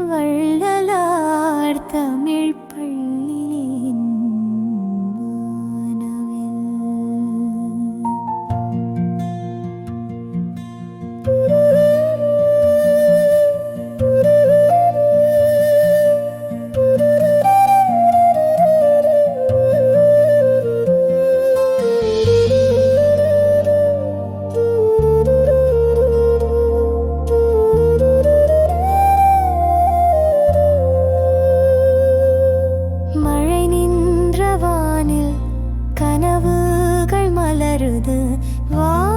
വള്ളലാർ തമിഴ് പള്ളി மலருது. வா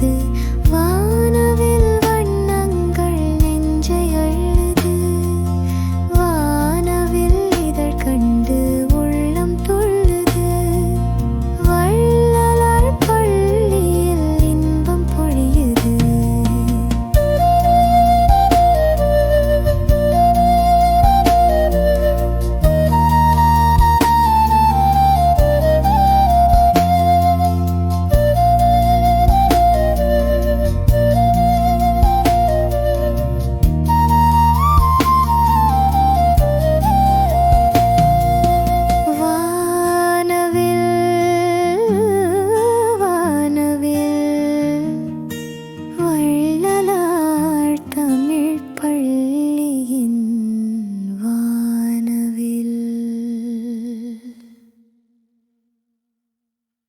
的